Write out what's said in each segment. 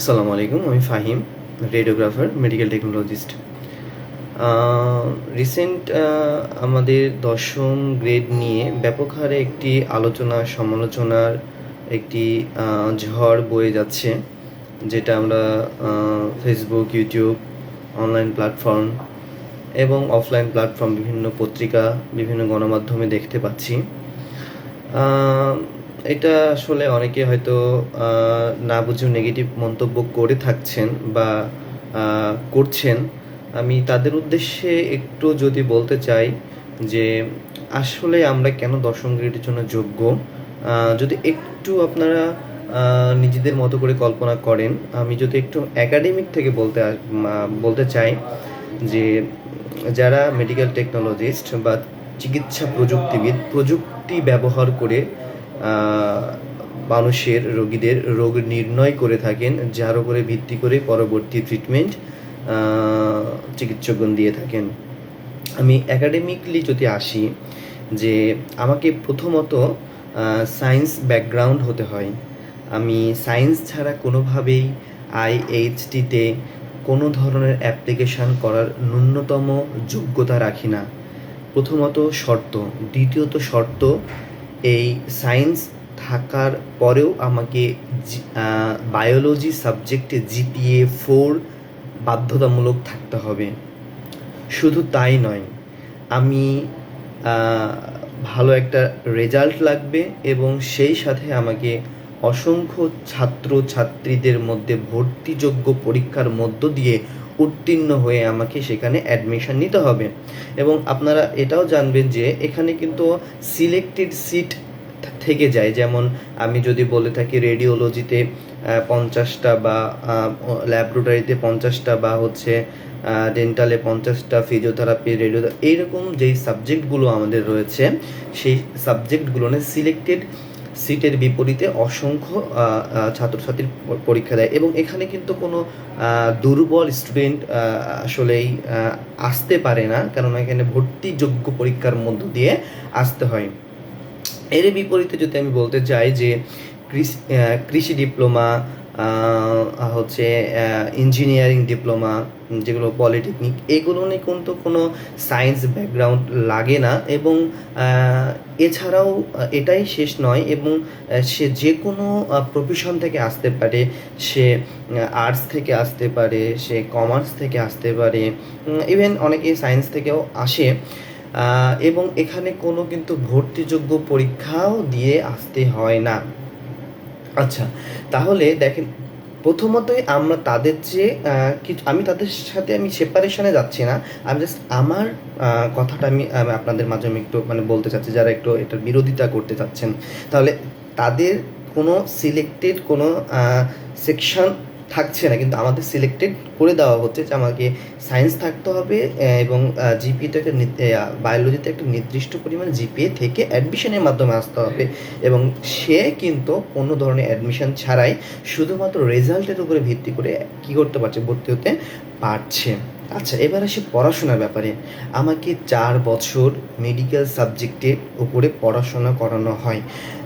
আসসালামু আলাইকুম, আমি Fahim radiographer medical technologist recent আমাদের দশম গ্রেড নিয়ে ব্যাপক হারে একটি আলোচনা, সমালোচনার একটি ঝড় বয়ে যাচ্ছে, যেটা আমরা ফেসবুক ইউটিউব অনলাইন প্ল্যাটফর্ম এবং অফলাইন প্ল্যাটফর্ম বিভিন্ন পত্রিকা, বিভিন্ন গণমাধ্যমে দেখতে পাচ্ছি। এটা আসলে অনেকে হয়তো না বুঝে নেগেটিভ মন্তব্য করে থাকছেন বা করছেন। আমি তাদের উদ্দেশ্যে একটু যদি বলতে চাই যে, আসলে আমরা কেন দশম গ্রেডের জন্য যোগ্য? যদি একটু আপনারা নিজেদের মতো করে কল্পনা করেন। আমি যদি একটু একাডেমিক থেকে বলতে বলতে চাই যে, যারা মেডিকেল টেকনোলজিস্ট বা চিকিৎসা প্রযুক্তিবিদ, প্রযুক্তি ব্যবহার করে মানুষের রোগীদের রোগ নির্ণয় করে থাকেন, যার উপরে ভিত্তি করে পরবর্তী ট্রিটমেন্ট চিকিৎসকগণ দিয়ে থাকেন। আমি একাডেমিকলি যদি আসি, যে আমাকে প্রথমত সায়েন্স ব্যাকগ্রাউন্ড হতে হয়। আমি সায়েন্স ছাড়া কোনোভাবেই আইএইচটিতে কোনো ধরনের অ্যাপ্লিকেশান করার ন্যূনতম যোগ্যতা রাখি না। প্রথমত শর্ত, দ্বিতীয়ত শর্ত এই সায়েন্স থাকার পরেও আমাকে বায়োলজি সাবজেক্টে জিপিএ ফোর বাধ্যতামূলক থাকতে হবে। শুধু তাই নয়, আমি ভালো একটা রেজাল্ট লাগবে এবং সেই সাথে আমাকে অসংখ্য ছাত্র ছাত্রীদের মধ্যে ভর্তিযোগ্য পরীক্ষার মধ্য দিয়ে উত্তীর্ণ হয়ে আমাকে সেখানে অ্যাডমিশন নিতে হবে। এবং আপনারা এটাও জানবেন যে এখানে কিন্তু সিলেক্টেড সিট থেকে যায়। যেমন আমি যদি বলে থাকি রেডিওলজিতে পঞ্চাশটা বা ল্যাবরেটরিতে পঞ্চাশটা বা হচ্ছে ডেন্টালে পঞ্চাশটা ফিজিওথেরাপি রেডিও এইরকম যেই সাবজেক্টগুলো আমাদের রয়েছে, সেই সাবজেক্টগুলো সিলেক্টেড সিটের বিপরীতে অসংখ্য ছাত্রছাত্রীর পরীক্ষা দেয় এবং এখানে কিন্তু কোনো দুর্বল স্টুডেন্ট আসলেই আসতে পারে না। কেননা এখানে ভর্তিযোগ্য পরীক্ষার মধ্য দিয়ে আসতে হয়। এর বিপরীতে যদি আমি বলতে চাই যে কৃষি কৃষি ডিপ্লোমা হচ্ছে ইঞ্জিনিয়ারিং ডিপ্লোমা যেগুলো পলিটেকনিক এগুলো নিয়ে কিন্তু কোনো সায়েন্স ব্যাকগ্রাউন্ড লাগে না এবং এছাড়াও এটাই শেষ নয় এবং সে যে কোনো প্রফেশন থেকে আসতে পারে, সে আর্টস থেকে আসতে পারে, সে কমার্স থেকে আসতে পারে ইভেন অনেকে সায়েন্স থেকেও আসে এবং এখানে কোনো কিন্তু ভর্তিযোগ্য পরীক্ষাও দিয়ে আসতে হয় না। আচ্ছা তাহলে দেখেন, প্রথমতই আমরা তাদের যে কিছু, আমি তাদের সাথে আমি সেপারেশনে যাচ্ছি না। আমি জাস্ট আমার কথাটা আমি আপনাদের মাঝে আমি একটু মানে বলতে চাচ্ছি, যারা একটু এটার বিরোধিতা করতে চাচ্ছেন। তাহলে তাদের কোনো সিলেক্টেড কোনো সেকশন থাকছে না, কিন্তু আমাদের সিলেক্টেড করে দেওয়া হচ্ছে যে আমাকে সায়েন্স থাকতে হবে এবং জিপিএতে একটা বায়োলজিতে একটা নির্দিষ্ট পরিমাণ জিপিএ থেকে অ্যাডমিশনের মাধ্যমে আসতে হবে, এবং সে কিন্তু কোনো ধরনের অ্যাডমিশন ছাড়াই শুধুমাত্র রেজাল্টের উপরে ভিত্তি করে কি করতে পারছে, ভর্তি হতে পারছে। আচ্ছা এবার আসি পড়াশোনার ব্যাপারে। আমাকে চার বছর মেডিকেল সাবজেক্টের উপরে পড়াশোনা করানো হয়।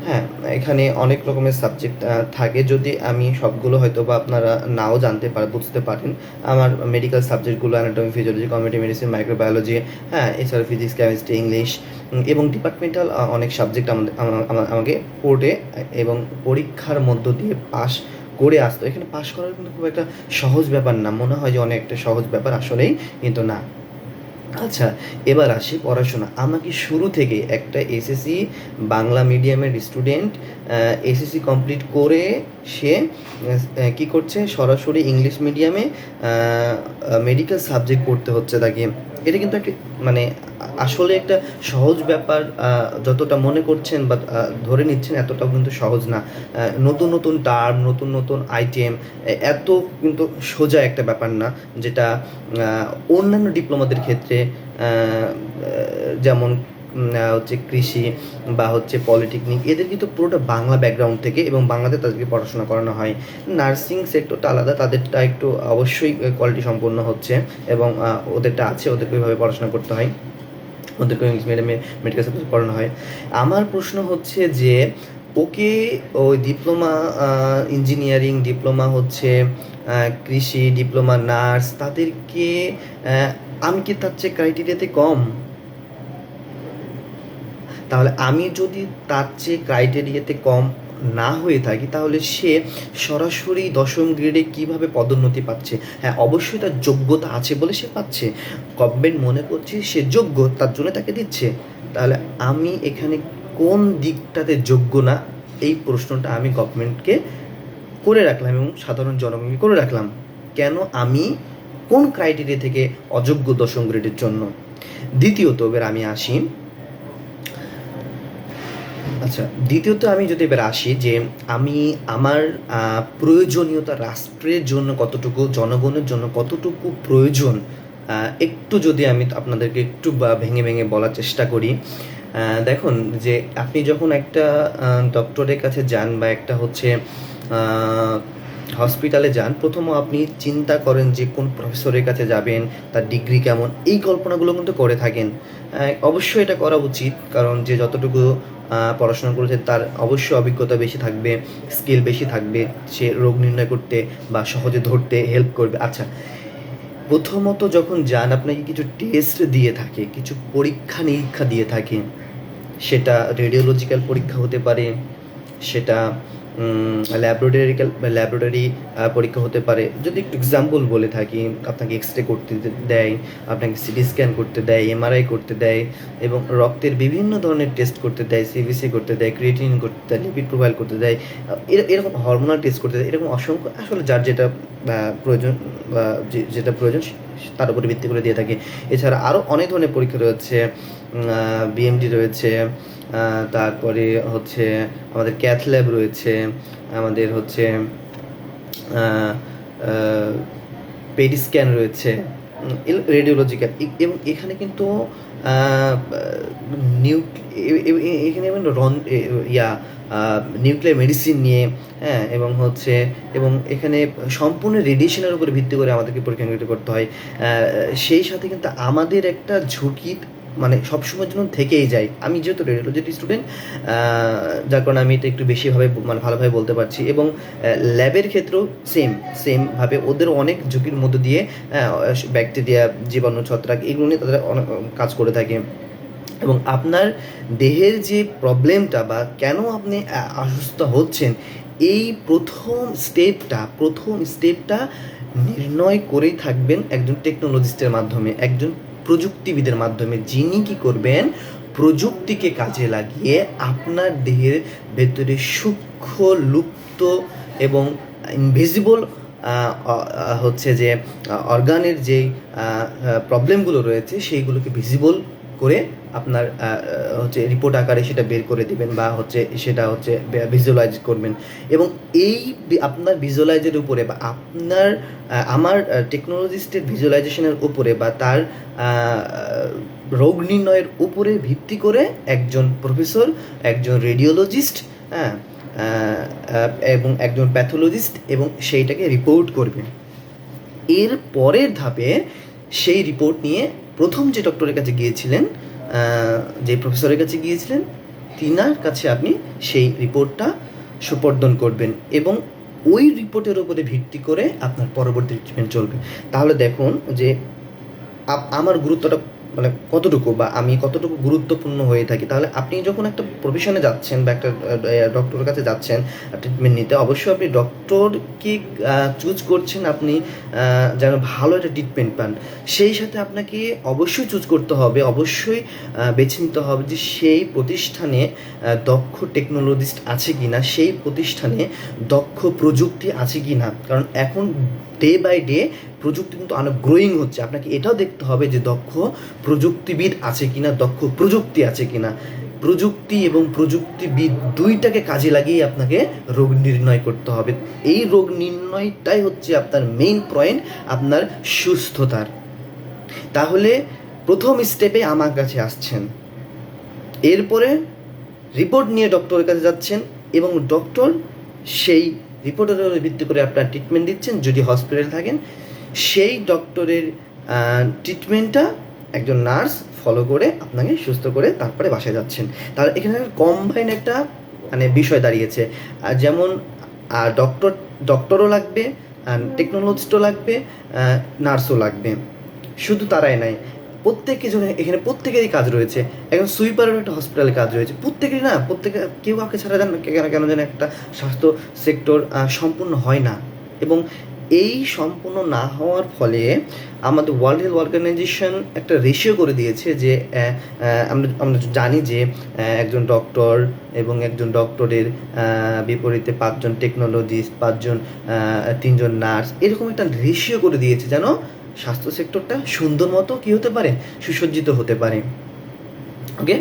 হ্যাঁ এখানে অনেক রকমের সাবজেক্ট থাকে। যদি আমি সবগুলো হয়তো বা আপনারা নাও জানতে পারেন বুঝতে পারেন, আমার মেডিকেল সাবজেক্টগুলো anatomy physiology community medicine microbiology হ্যাঁ এছাড়া ফিজিক্স কেমিস্ট্রি ইংলিশ এবং ডিপার্টমেন্টাল অনেক সাবজেক্ট আমাদের, আমা- আমা- আমাকে পড়ে এবং পরীক্ষার মধ্য দিয়ে পাশ করে আসতো। এখানে পাশ করার কিন্তু খুব একটা সহজ ব্যাপার না। মনে হয় যে অনেকটা সহজ ব্যাপার আসলেই, কিন্তু না। আচ্ছা এবার আসি পড়াশোনা। আমাকে শুরু থেকে একটা এসএসসি বাংলা মিডিয়ামের স্টুডেন্ট এসএসসি কমপ্লিট করে সে কি করছে? সরাসরি ইংলিশ মিডিয়ামে মেডিকেল সাবজেক্ট পড়তে হচ্ছে তাকে। এটা কিন্তু একটি মানে আসলে একটা সহজ ব্যাপার যতটা মনে করছেন বা ধরে নিচ্ছেন এতটাও কিন্তু সহজ না। নতুন নতুন টার্ম, নতুন নতুন আইটেম এত কিন্তু সোজা একটা ব্যাপার না, যেটা অন্যান্য ডিপ্লোমাদের ক্ষেত্রে যেমন হচ্ছে কৃষি বা হচ্ছে পলিটেকনিক, এদের কিন্তু পুরোটা বাংলা ব্যাকগ্রাউন্ড থেকে এবং বাংলাতে তাদেরকে পড়াশোনা করানো হয়। নার্সিং সেক্টরটা আলাদা, তাদেরটা একটু অবশ্যই কোয়ালিটি সম্পন্ন হচ্ছে এবং ওদেরটা আছে, ওদেরকে ওইভাবে পড়াশোনা করতে হয়। ওদেরকে ইংলিশ মিডিয়ামে মেডিকেল সাবজেক্ট পড়ানো হয়। আমার প্রশ্ন হচ্ছে যে, ওকে ওই ডিপ্লোমা ইঞ্জিনিয়ারিং ডিপ্লোমা হচ্ছে কৃষি ডিপ্লোমা নার্স তাদেরকে আমি কি তার চেয়ে ক্রাইটেরিয়াতে কম? তাহলে আমি যদি তার চেয়ে ক্রাইটেরিয়াতে কম না হয়ে থাকি, তাহলে সে সরাসরি দশম গ্রেডে কীভাবে পদোন্নতি পাচ্ছে? হ্যাঁ অবশ্যই তার যোগ্যতা আছে বলে সে পাচ্ছে। গভর্নমেন্ট মনে করছে সে যোগ্য, তার জন্য তাকে দিচ্ছে। তাহলে আমি এখানে কোন দিকটাতে যোগ্য না, এই প্রশ্নটা আমি গভর্নমেন্টকে করে রাখলাম এবং সাধারণ জনগণকে করে রাখলাম। কেন আমি কোন ক্রাইটেরিয়া থেকে অযোগ্য দশম গ্রেডের জন্য? দ্বিতীয়ত, এবার আমি আসি। আচ্ছা দ্বিতীয়ত আমি যদি এবার আসি যে আমি আমার প্রয়োজনীয়তা রাষ্ট্রের জন্য কতটুকু, জনগণের জন্য কতটুকু প্রয়োজন একটু যদি আমি আপনাদেরকে একটু ভেঙে ভেঙে বলার চেষ্টা করি দেখুন যে আপনি যখন একটা ডক্টরের কাছে যান বা একটা হচ্ছে হসপিটালে যান, প্রথম আপনি চিন্তা করেন যে কোন প্রফেসরের কাছে যাবেন, তার ডিগ্রি কেমন, এই কল্পনাগুলো কিন্তু করে থাকেন। অবশ্যই এটা করা উচিত, কারণ যে যতটুকু পড়াশোনা করেছে, তার অবশ্যই অভিজ্ঞতা বেশি থাকবে স্কিল বেশি থাকবে, সে রোগ নির্ণয় করতে বা সহজে ধরতে হেল্প করবে। আচ্ছা প্রথমত যখন যান, আপনাকে কিছু টেস্ট দিয়ে থাকে, কিছু পরীক্ষা নিরীক্ষা দিয়ে থাকে, সেটা রেডিওলজিক্যাল পরীক্ষা হতে পারে, সেটা ল্যাবরেটরিক্যাল ল্যাবরেটরি পরীক্ষা হতে পারে। যদি একটু এক্সাম্পল বলে থাকি, আপনাকে এক্স রে করতে দেয়, আপনাকে সিটি স্ক্যান করতে দেয় এমআরআই করতে দেয়, এবং রক্তের বিভিন্ন ধরনের টেস্ট করতে দেয় সিবিসি করতে দেয় ক্রিয়েটিন করতে দেয় লিপিড প্রোফাইল করতে দেয় এর- এরকম হরমোনাল টেস্ট করতে দেয়, এরকম অসংখ্য, আসলে যার যেটা প্রয়োজন, বা যেটা প্রয়োজন তার উপরে ভিত্তি করে দিয়ে থাকে। এছাড়া আরও অনেক ধরনের পরীক্ষা রয়েছে বিএমডি রয়েছে তারপরে হচ্ছে আমাদের ক্যাথ ল্যাব রয়েছে, আমাদের হচ্ছে পেডি স্ক্যান রয়েছে রেডিওলজিক্যাল এবং এখানে কিন্তু নিউ এখানে রন ইয়া নিউক্লিয়ার মেডিসিন নিয়ে হ্যাঁ এবং হচ্ছে, এবং এখানে সম্পূর্ণ রেডিয়েশনের উপর ভিত্তি করে আমাদেরকে পরীক্ষা করতে হয়। সেই সাথে কিন্তু আমাদের একটা ঝুঁকি মানে সবসময়ের জন্য থেকেই যায়। আমি যেহেতু রেডিওলজির স্টুডেন্ট যার কারণে আমি এটা একটু বেশিভাবে মানে ভালোভাবে বলতে পারছি এবং ল্যাবের ক্ষেত্রেও সেম সেমভাবে ওদের অনেক ঝুঁকির মধ্য দিয়ে ব্যাকটেরিয়া জীবাণু, ছত্রাক এগুলো নিয়ে তারা অনেক, কাজ করে থাকে। এবং আপনার দেহের যে প্রবলেমটা বা কেন আপনি অসুস্থ হচ্ছেন, এই প্রথম স্টেপটা প্রথম স্টেপটা নির্ণয় করেই থাকবেন একজন টেকনোলজিস্টের মাধ্যমে। একজন প্রযুক্তিবিদের মাধ্যমে যিনি কি করবেন, প্রযুক্তিকে কাজে লাগিয়ে আপনার দেহের ভেতরে সূক্ষ্ম, লুপ্ত এবং ইনভিজিবল হচ্ছে যে অর্গানের যে প্রবলেমগুলো রয়েছে, সেইগুলোকে ভিজিবল করে আপনার হচ্ছে রিপোর্ট আকারে সেটা বের করে দিবেন বা হচ্ছে সেটা হচ্ছে ভিজুয়ালাইজ করবেন। এবং এই আপনার ভিজুয়ালাইজের উপরে বা আপনার আমার টেকনোলজিস্টের ভিজুয়ালাইজেশনের উপরে বা তার রোগ নির্ণয়ের উপরে ভিত্তি করে একজন প্রফেসর একজন রেডিওলজিস্ট হ্যাঁ এবং একজন প্যাথোলজিস্ট এবং সেইটাকে রিপোর্ট করবে এর পরের ধাপে সেই রিপোর্ট নিয়ে প্রথম যে ডক্টরের কাছে গিয়েছিলেন যে প্রফেসরের কাছে গিয়েছিলেন, তিনার কাছে আপনি সেই রিপোর্টটা সুপর্দন করবেন এবং ওই রিপোর্টের উপরে ভিত্তি করে আপনার পরবর্তী ট্রিটমেন্ট চলবে। তাহলে দেখুন যে আমার গুরুত্বটা মানে কতটুকু বা আমি কতটুকু গুরুত্বপূর্ণ হয়ে থাকি? তাহলে আপনি যখন একটা প্রফেশনে যাচ্ছেন বা একটা ডক্টরের কাছে যাচ্ছেন ট্রিটমেন্ট নিতে, অবশ্যই আপনি ডক্টরকে চুজ করছেন আপনি যেন ভালো একটা ট্রিটমেন্ট পান। সেই সাথে আপনাকে অবশ্যই চুজ করতে হবে, অবশ্যই বেছে নিতে হবে যে সেই প্রতিষ্ঠানে দক্ষ টেকনোলজিস্ট আছে কি না সেই প্রতিষ্ঠানে দক্ষ প্রযুক্তি আছে কি না কারণ এখন ডে বাই ডে প্রযুক্তি কিন্তু অনেক গ্রোয়িং হচ্ছে। আপনাকে এটাও দেখতে হবে যে দক্ষ প্রযুক্তিবিদ আছে কিনা, দক্ষ প্রযুক্তি আছে কিনা। প্রযুক্তি এবং প্রযুক্তিবিদ দুইটাকে কাজে লাগিয়ে আপনাকে রোগ নির্ণয় করতে হবে। এই রোগ নির্ণয়টাই হচ্ছে আপনার মেইন পয়েন্ট আপনার সুস্থতার। তাহলে প্রথম স্টেপে আমার কাছে আসছেন। এরপরে রিপোর্ট নিয়ে ডক্টরের কাছে যাচ্ছেন এবং ডক্টর সেই রিপোর্টের উপর ভিত্তি করে আপনার ট্রিটমেন্ট দিচ্ছেন, যদি হসপিটালে থাকেন, সেই ডক্টরের ট্রিটমেন্টটা একজন নার্স ফলো করে আপনাকে সুস্থ করে তারপরে বাসায় যাচ্ছেন। তাহলে এখানে কম্বাইন একটা মানে বিষয় দাঁড়িয়েছে। আর যেমন ডক্টর ডক্টরও লাগবে টেকনোলজিস্টও লাগবে নার্সও লাগবে। শুধু তারাই নাই প্রত্যেকের জন্য এখানে প্রত্যেকেরই কাজ রয়েছে। এখন সুইপারের একটা হসপিটালে কাজ রয়েছে। প্রত্যেকেরই না, প্রত্যেকে, কেউ কাউকে ছাড়া যান কেন কেন যেন একটা স্বাস্থ্য সেক্টর সম্পূর্ণ হয় না। এবং এই সম্পূর্ণ না হওয়ার ফলে আমাদের ওয়ার্ল্ড হেলথ অর্গানাইজেশন একটা রেশিও করে দিয়েছে যে আমরা আমরা জানি যে একজন ডক্টর এবং একজন ডক্টরের বিপরীতে পাঁচজন টেকনোলজিস্ট পাঁচজন তিনজন নার্স এরকম একটা রেশিও করে দিয়েছে যেন স্বাস্থ্য সেক্টরটা সুন্দর মতো কী হতে পারে? সুসজ্জিত হতে পারে। ওকে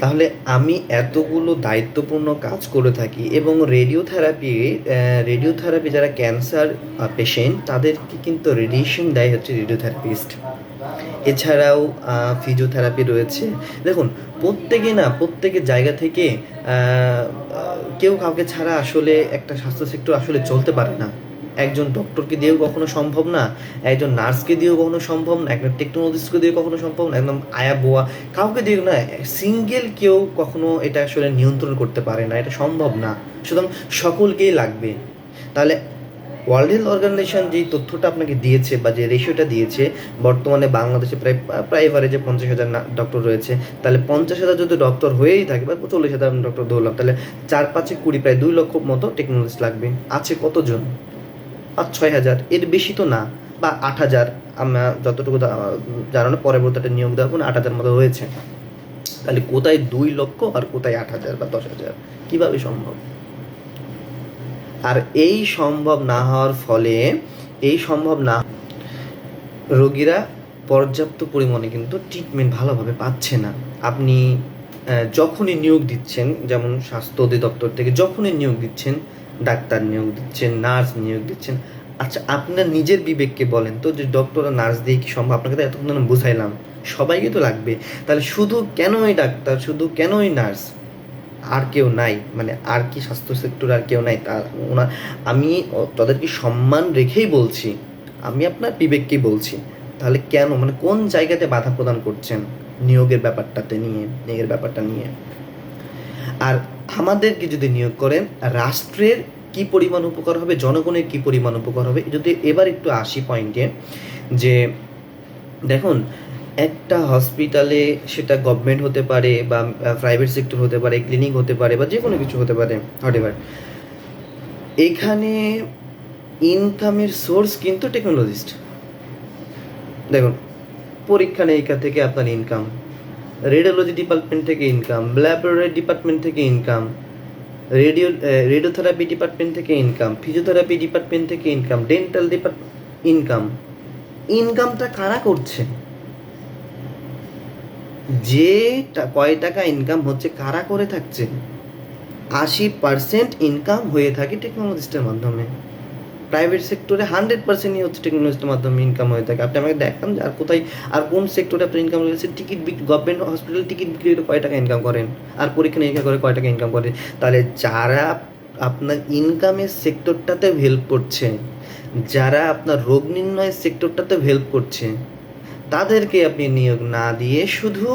তাহলে আমি এতগুলো দায়িত্বপূর্ণ কাজ করে থাকি এবং রেডিওথেরাপি রেডিওথেরাপি যারা ক্যান্সার পেশেন্ট তাদেরকে কিন্তু রেডিয়েশন দেয় হচ্ছে রেডিওথেরাপিস্ট এছাড়াও ফিজিওথেরাপি রয়েছে। দেখুন, প্রত্যেকে না প্রত্যেকের জায়গা থেকে কেউ কাউকে ছাড়া আসলে একটা স্বাস্থ্য সেক্টর আসলে চলতে পারে না। একজন ডক্টরকে দিয়েও কখনো সম্ভব না, একজন নার্সকে দিয়েও কখনো সম্ভব না, একজন টেকনোলজিস্টকে দিয়ে কখনো সম্ভব না, একদম আয়া বোয়া, কাউকে দিয়ে না সিঙ্গেল কেউ কখনো এটা আসলে নিয়ন্ত্রণ করতে পারে না, এটা সম্ভব না। সুতরাং সকলকেই লাগবে। তাহলে ওয়ার্ল্ড হেলথ অর্গানাইজেশন যেই তথ্যটা আপনাকে দিয়েছে বা যে রেশিওটা দিয়েছে, বর্তমানে বাংলাদেশে প্রায় প্রায় এভারেজে পঞ্চাশ হাজার ডক্টর রয়েছে। তাহলে পঞ্চাশ হাজার যদি ডক্টর হয়েই থাকে, বা চল্লিশ হাজার ডক্টর ধরলাম, তাহলে চার পাঁচে কুড়ি, প্রায় দুই লক্ষ মতো টেকনোলজি লাগবে। আছে কতজন? পাঁচ ছয় হাজার। এর বেশি তো না, বা আট হাজার। আমরা যতটুকু জানানো পরবর্তীতে নিয়োগ দেওয়া কোনো আট হাজার মতো হয়েছে। তাহলে কোথায় দুই লক্ষ আর কোথায় আট হাজার বা দশ হাজার? কীভাবে সম্ভব? আর এই সম্ভব না হওয়ার ফলে, এই সম্ভব না রোগীরা পর্যাপ্ত পরিমাণে কিন্তু ট্রিটমেন্ট ভালোভাবে পাচ্ছে না। আপনি যখনই নিয়োগ দিচ্ছেন, যেমন স্বাস্থ্য অধিদপ্তর থেকে যখনই নিয়োগ দিচ্ছেন ডাক্তার নিয়োগ দিচ্ছেন, নার্স নিয়োগ দিচ্ছেন। আচ্ছা আপনার নিজের বিবেককে বলেন তো যে ডক্টর আর নার্স দিয়ে কি সম্ভব? আপনাকে তো এতক্ষণ বুঝাইলাম। সবাইকে তো লাগবে। তাহলে শুধু কেনই ডাক্তার? শুধু কেনই নার্স? আর কেউ নাই? মানে আর কি স্বাস্থ্য সেক্টর আর কেউ নাই? তা ওনার আমি তাদেরকে সম্মান রেখেই বলছি। আমি আপনার বিবেককেই বলছি। তাহলে কেন? মানে কোন জায়গাতে বাধা প্রদান করছেন নিয়োগের ব্যাপারটাতে নিয়ে, নিয়োগের ব্যাপারটা নিয়ে? আর আমাদেরকে যদি নিয়োগ করেন, রাষ্ট্রের কি পরিমাণ উপকার হবে, জনগণের কি পরিমাণ উপকার হবে, যদি এবার একটু আসি পয়েন্টে যে দেখুন, একটা হসপিটালে সেটা গভর্নমেন্ট হতে পারে বা প্রাইভেট সেক্টর হতে পারে ক্লিনিক হতে পারে বা যে কোনো কিছু হতে পারে হোয়াট এখানে ইনকামের সোর্স কিন্তু টেকনোলজিস্ট দেখুন পরীক্ষা নিরীক্ষা থেকে আপনার ইনকাম রেডিওলজি ডিপার্টমেন্ট থেকে ইনকাম ল্যাবরেটরি ডিপার্টমেন্ট থেকে ইনকাম রেডিও রেডিওথেরাপি ডিপার্টমেন্ট থেকে ইনকাম ফিজিওথেরাপি ডিপার্টমেন্ট থেকে ইনকাম ডেন্টাল ডিপার্টমেন্ট ইনকাম ইনকামটা কারা করছে? যে কয় টাকা ইনকাম হচ্ছে, কারা করে থাকছে? আশি পার্সেন্ট ইনকাম হয়ে থাকে টেকনোলজিস্টের মাধ্যমে। প্রাইভেট সেক্টরে হান্ড্রেড পার্সেন্টই হচ্ছে টেকনোলজির মাধ্যমে ইনকাম হয়ে থাকে। আপনি আমাকে দেখান যে আর কোথায়, আর কোন সেক্টরে আপনার ইনকাম রয়েছে টিকিট বিক্রি গভর্নমেন্ট হসপিটাল টিকিট বিক্রি করে কয় টাকা ইনকাম করেন? আর পরীক্ষা নিরীক্ষা করে কয় টাকা ইনকাম করেন? তাহলে যারা আপনার ইনকামের সেক্টরটাতে হেল্প করছে, যারা আপনার রোগ নির্ণয়ের সেক্টরটাতে হেল্প করছে, তাদেরকে আপনি নিয়োগ না দিয়ে শুধু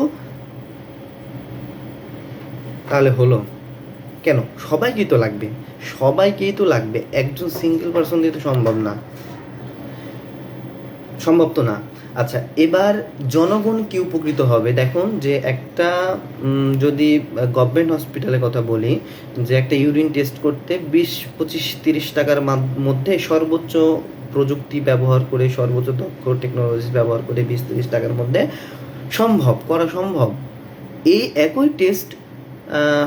তাহলে হলো। কেন? সবাইকেই তো লাগবে। সবাইকেই তো লাগবে। একজন সিঙ্গেল পার্সন দিয়ে তো সম্ভব না। সম্ভব তো না। আচ্ছা এবার জনগণ কি উপকৃত হবে? দেখুন যে একটা যদি গভর্নমেন্ট হসপিটালের কথা বলি, যে একটা ইউরিন টেস্ট করতে বিশ, পঁচিশ, তিরিশ টাকার মধ্যে সর্বোচ্চ প্রযুক্তি ব্যবহার করে, সর্বোচ্চ দক্ষ টেকনোলজি ব্যবহার করে বিশ, তিরিশ টাকার মধ্যে সম্ভব, করা সম্ভব। এই একই টেস্ট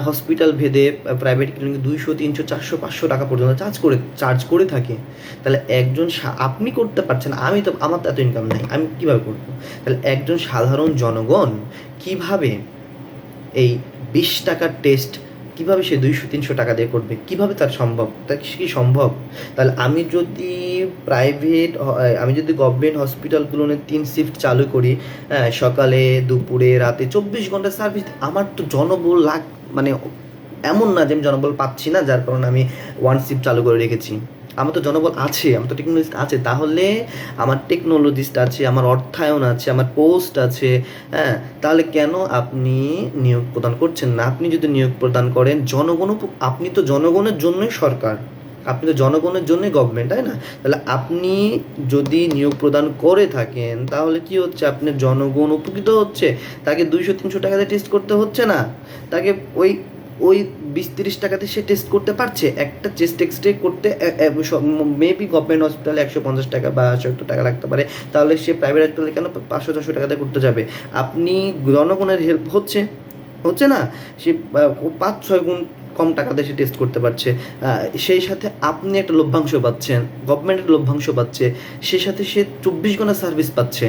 হসপিটাল ভেদে প্রাইভেট ক্লিনিকে দুইশো, তিনশো, চারশো, পাঁচশো টাকা পর্যন্ত চার্জ করে চার্জ করে থাকে। তাহলে একজন আপনি করতে পারছেন, আমি তো, আমার তো এত ইনকাম নাই, আমি কীভাবে করব? তাহলে একজন সাধারণ জনগণ কীভাবে এই বিশ টাকার টেস্ট কীভাবে সে দুইশো তিনশো টাকা দিয়ে করবে? কীভাবে তার সম্ভব? তা কি সম্ভব? তাহলে আমি যদি প্রাইভেট আমি যদি গভর্নমেন্ট হসপিটালগুলোতে তিন শিফট চালু করি হ্যাঁ, সকালে দুপুরে রাতে চব্বিশ ঘণ্টা সার্ভিস আমার তো জনবল লাগ মানে এমন না যে আমি জনবল পাচ্ছি না যার কারণে আমি ওয়ান শিফট চালু করে রেখেছি। আমার তো জনবল আছে, আমার তো টেকনোলজিস্ট আছে, তাহলে আমার টেকনোলজিস্ট আছে, আমার অর্থায়ন আছে, আমার পোস্ট আছে হ্যাঁ তাহলে কেন আপনি নিয়োগ প্রদান করছেন না? আপনি যদি নিয়োগ প্রদান করেন, জনগণ আপনি তো জনগণের জন্যই সরকার, আপনি তো জনগণের জন্যই গভর্নমেন্ট তাই না? তাহলে আপনি যদি নিয়োগ প্রদান করে থাকেন, তাহলে কি হচ্ছে? আপনার জনগণ উপকৃত হচ্ছে, তাকে দুইশো, তিনশো টাকাতে টেস্ট করতে হচ্ছে না, তাকে ওই ওই বিশ তিরিশ টাকাতে সে টেস্ট করতে পারছে। একটা চেস্ট এক্সরে করতে মেবি গভর্নমেন্ট হসপিটালে একশো পঞ্চাশ টাকা বা সত্তর টাকা লাগতে পারে। তাহলে সে প্রাইভেট হসপিটালে কেন পাঁচশো ছশো টাকাতে করতে যাবে? আপনি জনগণের হেল্প হচ্ছে। হচ্ছে না? সে পাঁচ ছয় গুণ কম টাকাতে সে টেস্ট করতে পারছে। সেই সাথে আপনি একটা লভ্যাংশ পাচ্ছেন গভর্নমেন্টের লভ্যাংশ পাচ্ছে। সেই সাথে সে চব্বিশ ঘণ্টা সার্ভিস পাচ্ছে।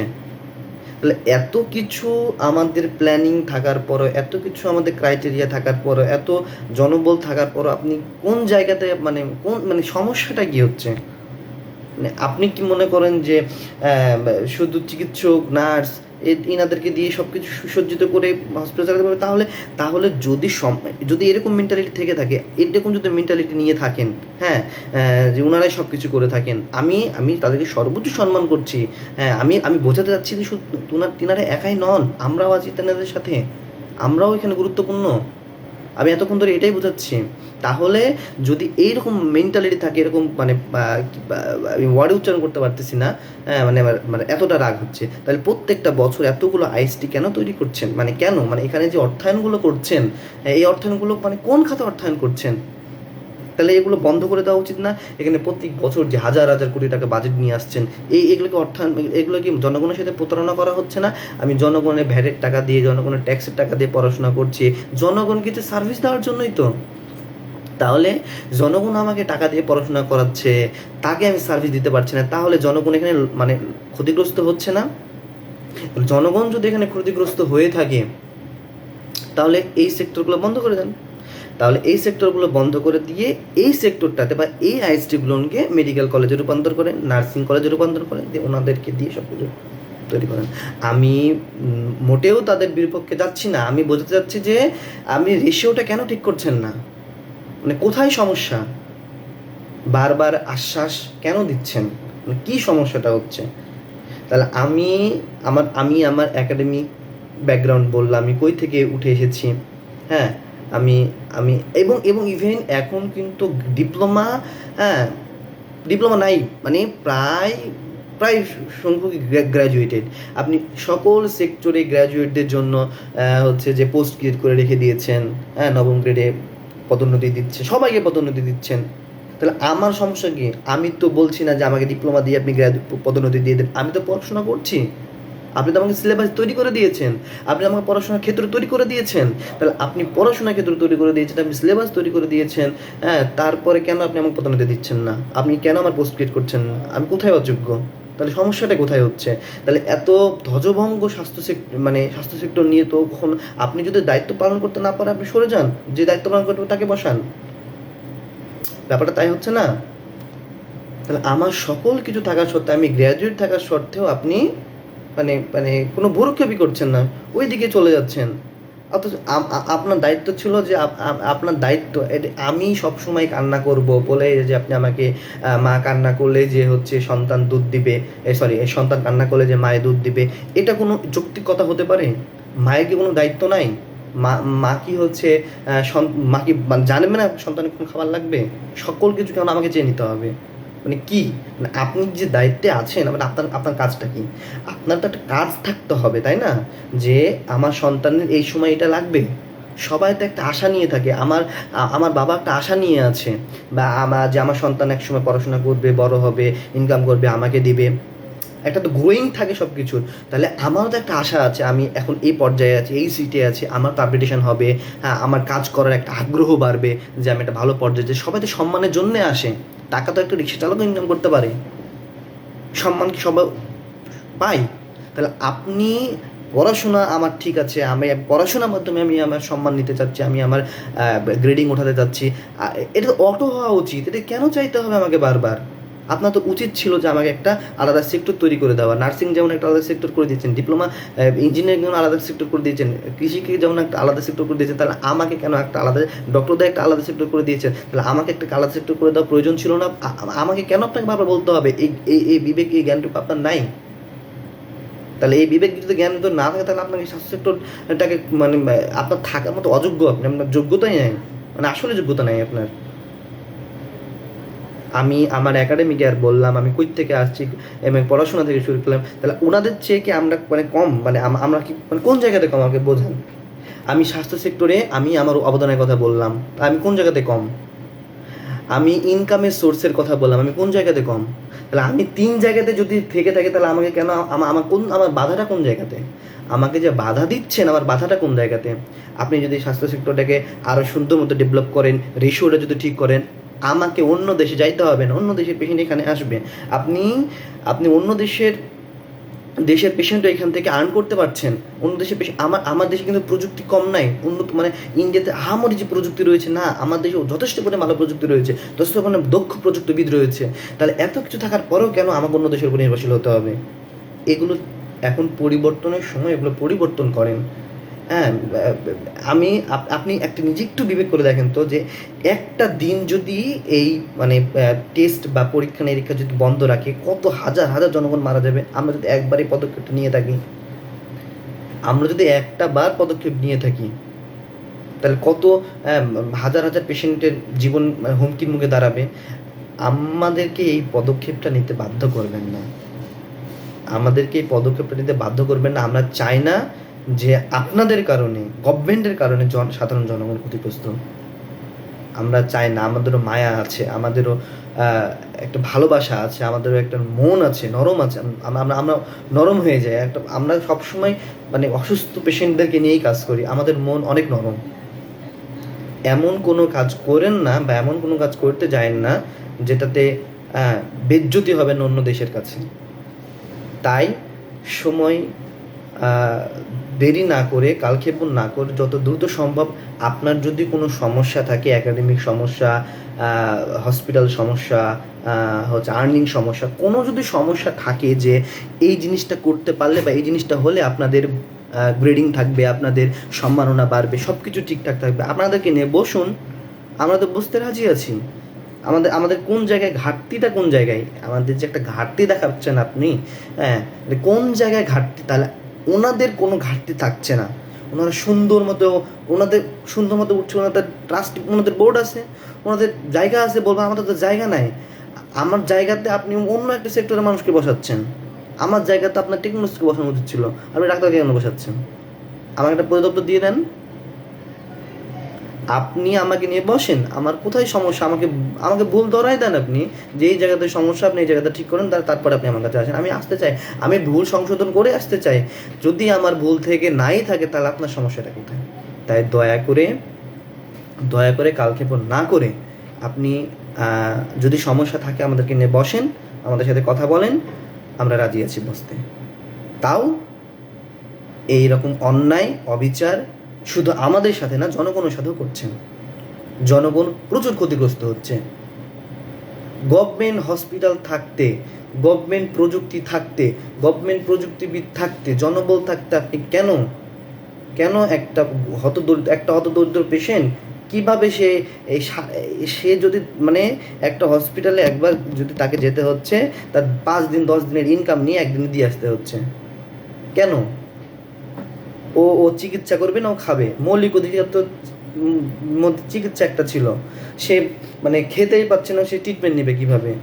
তাহলে এত কিছু আমাদের প্ল্যানিং থাকার পরও, এত কিছু আমাদের ক্রাইটেরিয়া থাকার পরও, এত জনবল থাকার পরও আপনি কোন জায়গাতে মানে কোন মানে সমস্যাটা কি হচ্ছে? মানে আপনি কি মনে করেন যে শুধু চিকিৎসক, নার্স ইনাদেরকে দিয়ে সব কিছু সুসজ্জিত করে হসপিটাল চালাতে পারবে, তাহলে তাহলে যদি যদি এরকম মেন্টালিটি থেকে থাকে, এরকম যদি মেন্টালিটি নিয়ে থাকেন হ্যাঁ যে ওনারাই সব কিছু করে থাকেন, আমি আমি তাদেরকে সর্বোচ্চ সম্মান করছি হ্যাঁ আমি আমি বোঝাতে চাচ্ছি যে শুধু তিনারা একাই নন, আমরাও আছি তেনাদের সাথে, আমরাও এখানে গুরুত্বপূর্ণ। আমি এতক্ষণ ধরে এটাই বোঝাচ্ছি। তাহলে যদি এইরকম মেন্টালিটি থাকে এরকম মানে আমি ওয়ার্ডে উচ্চারণ করতে পারতেছি না হ্যাঁ, মানে মানে এতটা রাগ হচ্ছে তাহলে প্রত্যেকটা বছর এতগুলো আইএসটি কেন তৈরি করছেন? মানে কেন? মানে এখানে যে অর্থায়নগুলো করছেন এই অর্থায়নগুলো মানে কোন খাতে অর্থায়ন করছেন? তাহলে এগুলো বন্ধ করে দেওয়া উচিত না। এখানে প্রত্যেক বছর যে হাজার হাজার কোটি টাকা বাজেট নিয়ে আসছেন, এই এগুলোকে অর্থায়ন এগুলো কি জনগণের সাথে প্রতারণা করা হচ্ছে না? আমি জনগণের ভ্যাটের টাকা দিয়ে, জনগণের ট্যাক্সের টাকা দিয়ে পড়াশোনা করছি, জনগণকে যে সার্ভিস দেওয়ার জন্যই তো। তাহলে জনগণ আমাকে টাকা দিয়ে পড়াশোনা করাচ্ছে, তাকে আমি সার্ভিস দিতে পারছি না, তাহলে জনগণ এখানে মানে ক্ষতিগ্রস্ত হচ্ছে না? জনগণ যদি এখানে ক্ষতিগ্রস্ত হয়ে থাকে, তাহলে এই সেক্টরগুলো বন্ধ করে দেন। তাহলে এই সেক্টরগুলো বন্ধ করে দিয়ে এই সেক্টরটাতে বা এই আইএসটিগুলোকে মেডিকেল কলেজে রূপান্তর করেন নার্সিং কলেজে রূপান্তর করেন দিয়ে ওনাদেরকে দিয়ে সব কিছু তৈরি করেন। আমি মোটেও তাদের বিপক্ষে যাচ্ছি না। আমি বোঝাতে চাচ্ছি যে, আপনি রেশিওটা কেন ঠিক করছেন না? মানে কোথায় সমস্যা? বারবার আশ্বাস কেন দিচ্ছেন? মানে কি সমস্যাটা হচ্ছে? তাহলে আমি, আমার আমি আমার একাডেমিক ব্যাকগ্রাউন্ড বললাম, আমি কই থেকে উঠে এসেছি? হ্যাঁ আমি আমি, এবং এবং ইভেন এখন কিন্তু ডিপ্লোমা হ্যাঁ ডিপ্লোমা নাই মানে প্রায় প্রায় সংখ্যক গ্র্যাজুয়েটেড আপনি সকল সেক্টরে গ্র্যাজুয়েটদের জন্য হচ্ছে যে পোস্ট ক্রিয়েট করে রেখে দিয়েছেন হ্যাঁ নবম গ্রেডে পদোন্নতি দিচ্ছে সবাইকে পদোন্নতি দিচ্ছেন। তাহলে আমার সমস্যা কি? আমি তো বলছি না যে আমাকে ডিপ্লোমা দিয়ে আপনি গ্র্যাজু পদোন্নতি দিয়ে দেন। আমি তো পড়াশোনা করছি। আপনি তো আমাকে সিলেবাস তৈরি করে দিয়েছেন। আপনি আমাকে পড়াশোনার ক্ষেত্র তৈরি করে দিয়েছেন। তাহলে আপনি পড়াশোনার ক্ষেত্র তৈরি করে দিয়েছেন, আপনি সিলেবাস তৈরি করে দিয়েছেন হ্যাঁ তারপরে কেন আপনি আমাকে পদোন্নতি দিচ্ছেন না? আপনি কেন আমার পোস্ট ক্রিয়েট করছেন না? আমি কোথায় অযোগ্য? তাহলে সমস্যাটা কোথায় হচ্ছে? তাহলে এত ধ্বজভঙ্গ স্বাস্থ্য সেক্টর মানে স্বাস্থ্য সেক্টর নিয়ে তো কখন আপনি যদি দায়িত্ব পালন করতে না পারেন, আপনি সরে যান। যে দায়িত্ব পালন করতে তাকে বসান। ব্যাপারটা তাই হচ্ছে না? তাহলে আমার সকল কিছু থাকা সত্ত্বেও, আমি গ্র্যাজুয়েট থাকার সত্ত্বেও আপনি মানে মানে কোনো ভুরুক্ষেপই করছেন না, ওই দিকে চলে যাচ্ছেন। অথচ আপনার দায়িত্ব ছিল যে আপ- আপ- আপনার দায়িত্ব আমি সবসময় কান্না করব বলে যে আপনি আমাকে মা কান্না করলে যে হচ্ছে সন্তান দুধ দিবে সরি সন্তান কান্না করলে যে মায়ে দুধ দিবে, এটা কোনো যৌক্তিক কথা হতে পারে? মায়ের কি কোনো দায়িত্ব নাই? মা মা কি হচ্ছে মা কি জানবে না সন্তানের কোন খাবার লাগবে? সকল কিছু কেমন আমাকে চেয়ে নিতে হবে। মানে কি? মানে আপনি যে দায়িত্বে আছেন মানে আপনার আপনার কাজটা কি? আপনার তো একটা কাজ থাকতে হবে, তাই না? যে আমার সন্তানের এই সময় এটা লাগবে। সবাই তো একটা আশা নিয়ে থাকে। আমার আমার বাবা একটা আশা নিয়ে আছে। বা আমার যে আমার সন্তান এক সময় পড়াশোনা করবে, বড় হবে ইনকাম করবে, আমাকে দিবে। একটা তো গ্রোয়িং থাকে সব কিছুর তাহলে আমারও তো একটা আশা আছে। আমি এখন এই পর্যায়ে আছি, এই সিটে আছি, আমার তো আপডেটেশন হবে। হ্যাঁ আমার কাজ করার একটা আগ্রহ বাড়বে যে আমি একটা ভালো পর্যায়ে যে সবাই তো সম্মানের জন্যে আসে। টাকা তো একটা রিক্সা চালক ইনকাম করতে পারে। সম্মান কি সবাই পাই তাহলে আপনি পড়াশোনা, আমার ঠিক আছে, আমি পড়াশোনার মাধ্যমে আমি আমার সম্মান নিতে চাচ্ছি, আমি আমার গ্রেডিং ওঠাতে চাচ্ছি। এটা অটো হওয়া উচিত, এটা কেন চাইতে হবে আমাকে বারবার? আপনার তো উচিত ছিল যে আমাকে একটা আলাদা সেক্টর তৈরি করে দেওয়া। নার্সিং যেমন একটা আলাদা সেক্টর করে দিয়েছেন ডিপ্লোমা ইঞ্জিনিয়ারিং যেমন আলাদা সেক্টর করে দিয়েছেন, কৃষিকে যেমন একটা আলাদা সেক্টর করে দিয়েছেন, তাহলে আমাকে কেন একটা আলাদা ডক্টরদের একটা আলাদা সেক্টর করে দিয়েছেন? তাহলে আমাকে একটা আলাদা সেক্টর করে দেওয়া প্রয়োজন ছিল না? আমাকে কেন আপনাকে বারবার বলতে হবে? এই এই এই বিবেক এই জ্ঞানটুকু আপনার নাই। তাহলে এই বিবেক যদি জ্ঞান তো না থাকে, তাহলে আপনাকে স্বাস্থ্য সেক্টরটাকে মানে আপনার থাকার মতো অযোগ্য আপনি, আপনার যোগ্যতাই নাই। মানে আসলে যোগ্যতা নাই আপনার। আমি আমার একাডেমিকে আর বললাম, আমি কই থেকে আসছি এবং পড়াশোনা থেকে শুরু করলাম, তাহলে ওনাদের চেয়ে কি আমরা মানে কম? মানে আমরা কি মানে কোন জায়গাতে কম আমাকে বোঝান? আমি স্বাস্থ্য সেক্টরে আমি আমার অবদানের কথা বললাম, আমি কোন জায়গাতে কম? আমি ইনকামের সোর্সের কথা বললাম, আমি কোন জায়গাতে কম? তাহলে আমি তিন জায়গাতে যদি থেকে থাকে, তাহলে আমাকে কেন আমা- আমার কোন, আমার বাধাটা কোন জায়গাতে? আমাকে যে বাধা দিচ্ছেন, আমার বাধাটা কোন জায়গাতে? আপনি যদি স্বাস্থ্য সেক্টরটাকে আরও সুন্দর মতো ডেভেলপ করেন রেশিওটা যদি ঠিক করেন আমাকে অন্য দেশে যাইতে হবে না, অন্য দেশের পেশেন্ট এখানে আসবে। আপনি আপনি অন্য দেশের দেশের পেশেন্টও এখান থেকে আর্ন করতে পারছেন। অন্য দেশের পেশেন্ট আমার আমার দেশে কিন্তু প্রযুক্তি কম নাই। উন্নত মানে ইন্ডিয়াতে আহামরি যে প্রযুক্তি রয়েছে, না, আমার দেশে যথেষ্ট পরিমাণে ভালো প্রযুক্তি রয়েছে, যথেষ্ট পরিমাণে দক্ষ প্রযুক্তিবিদ রয়েছে। তাহলে এত কিছু থাকার পরেও কেন আমাকে অন্য দেশের উপর নির্ভরশীল হতে হবে? এগুলো এখন পরিবর্তনের সময়, এগুলো পরিবর্তন করেন। হ্যাঁ আমি, আপ- আপনি একটা নিজে একটু বিবেক করে দেখেন তো যে একটা দিন যদি এই মানে টেস্ট বা পরীক্ষা নিরীক্ষা যদি বন্ধ রাখে, কত হাজার হাজার জনগণ মারা যাবে। আমরা যদি একবারই পদক্ষেপটা নিয়ে থাকি। আমরা যদি একটা বার পদক্ষেপ নিয়ে থাকি, তাহলে কত হাজার হাজার পেশেন্টের জীবন হুমকির মুখে দাঁড়াবে। আমাদেরকে এই পদক্ষেপটা নিতে বাধ্য করবেন না। আমাদেরকে এই পদক্ষেপটা নিতে বাধ্য করবেন না। আমরা চাই না যে আপনাদের কারণে, গভর্নমেন্টের কারণে জন, সাধারণ জনগণ ক্ষতিগ্রস্ত। আমরা চাই না, আমাদেরও মায়া আছে, আমাদেরও একটা ভালোবাসা আছে, আমাদেরও একটা মন আছে, নরম আছে আমরা আমরা নরম হয়ে যাই। একটা, আমরা সবসময় মানে অসুস্থ পেশেন্টদেরকে নিয়েই কাজ করি, আমাদের মন অনেক নরম। এমন কোনো কাজ করেন না বা এমন কোনো কাজ করতে যায়েন না যেটাতে বেজ্জতি হবেন অন্য দেশের কাছে। তাই সময় দেরি না করে, কালক্ষেপণ না করে, যত দ্রুত সম্ভব আপনার যদি কোনো সমস্যা থাকে একাডেমিক সমস্যা হসপিটাল সমস্যা হচ্ছে আর্নিং সমস্যা, কোনো যদি সমস্যা থাকে যে এই জিনিসটা করতে পারলে বা এই জিনিসটা হলে আপনাদের গ্রেডিং থাকবে, আপনাদের সম্মাননা বাড়বে সব কিছু ঠিকঠাক থাকবে। আপনাদেরকে নিয়ে বসুন, আমরা তো বুঝতে রাজি আছি। আমাদের আমাদের কোন জায়গায় ঘাটতিটা কোন জায়গায়? আমাদের যে একটা ঘাটতি দেখাচ্ছেন আপনি হ্যাঁ কোন জায়গায় ঘাটতি? তাহলে ওনাদের কোনো ঘাটতি থাকছে না। ওনারা সুন্দর মতো, ওনাদের সুন্দর মতো উঠছে, ওনাদের ট্রাস্ট ওনাদের বোর্ড আছে, ওনাদের জায়গা আছে বলব আমাদের তো জায়গা নাই। আমার জায়গাতে আপনি অন্য একটা সেক্টরের মানুষকে বসাচ্ছেন। আমার জায়গাতে আপনার টেকনোলজিকে বসানো উচিত ছিল। আপনি ডাক্তারকে কেন বসাচ্ছেন? আমার একটা পরিদপ্তর দিয়ে দেন। আপনি আমাকে নিয়ে বসেন, আমার কোথায় সমস্যা? আমাকে আমাকে ভুল ধরাই দেন আপনি। যে এই জায়গাতে সমস্যা, আপনি এই জায়গাটা ঠিক করেন, তার, তারপরে আপনি আমার কাছে আসেন। আমি আসতে চাই। আমি ভুল সংশোধন করে আসতে চাই। যদি আমার ভুল থেকে নাই থাকে, তাহলে আপনার সমস্যাটা কোথায়? তাই দয়া করে দয়া করে কালক্ষেপণ না করে আপনি যদি সমস্যা থাকে আমাদেরকে নিয়ে বসেন, আমাদের সাথে কথা বলেন, আমরা রাজি আছি বসতে। তাও এই রকম অন্যায়, অবিচার শুধু আমাদের সাথে না, জনগণের সাথেও করছেন। জনগণ প্রচুর ক্ষতিগ্রস্ত হচ্ছে। গভর্নমেন্ট হসপিটাল থাকতে, গভর্নমেন্ট প্রযুক্তি থাকতে, গভর্নমেন্ট প্রযুক্তিবিদ থাকতে, জনবল থাকতে আপনি কেন? কেন একটা হতদরিদ্র একটা হতদরিদ্র পেশেন্ট কীভাবে সে সে যদি মানে একটা হসপিটালে একবার যদি তাকে যেতে হচ্ছে, তার পাঁচ দিন, দশ দিনের ইনকাম নিয়ে একদিনে দিয়ে আসতে হচ্ছে। কেন? ও ও চিকিৎসা করবে না, ও খাবে। মৌলিক অধিকার তো মধ্যে চিকিৎসা একটা ছিল। সে মানে খেতেই পাচ্ছে না, সে ট্রিটমেন্ট নেবে কীভাবে?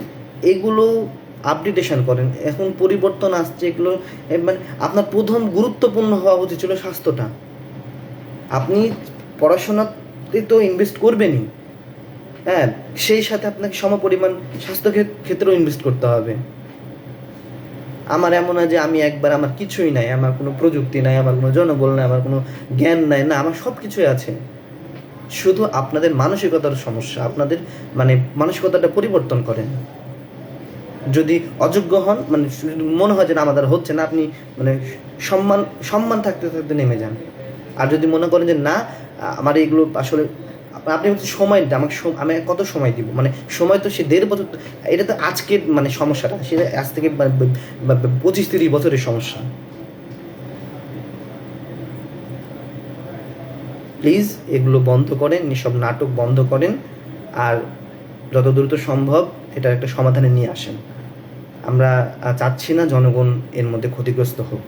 এগুলো আপডেটেশন করেন। এখন পরিবর্তন আসছে, এগুলো মানে আপনার প্রথম গুরুত্বপূর্ণ হওয়া উচিত ছিল স্বাস্থ্যটা। আপনি পড়াশোনাতে তো ইনভেস্ট করবেনই। হ্যাঁ সেই সাথে আপনাকে সমপরিমাণ স্বাস্থ্য ক্ষেত্রেও ইনভেস্ট করতে হবে। আমার এমন যে আমি একবার আমার কিছুই নাই, আমার কোনো প্রযুক্তি নাই, আমার কোনো জনবল নাই, আমার কোনো জ্ঞান নাই, না, আমার সব কিছুই আছে। শুধু আপনাদের মানসিকতার সমস্যা, আপনাদের মানে মানসিকতাটা পরিবর্তন করেন। যদি অযোগ্য হন মানে মনে হয় যে না, আমাদের হচ্ছে না, আপনি মানে সম্মান সম্মান থাকতে থাকতে নেমে যান। আর যদি মনে করেন যে না আমার এগুলো আসলে আপনি সময় দিন, আমাকে আমি কত সময় দিব? মানে সময় তো সে দেড় বছর এটা তো আজকের মানে সমস্যাটা। সেটা আজ থেকে বা পঁচিশ তিরিশ বছরের সমস্যা। প্লিজ এগুলো বন্ধ করেন এসব নাটক বন্ধ করেন আর যত দ্রুত সম্ভব এটার একটা সমাধানে নিয়ে আসেন। আমরা চাচ্ছি না জনগণ এর মধ্যে ক্ষতিগ্রস্ত হোক।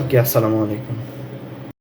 ওকে আসসালামু আলাইকুম।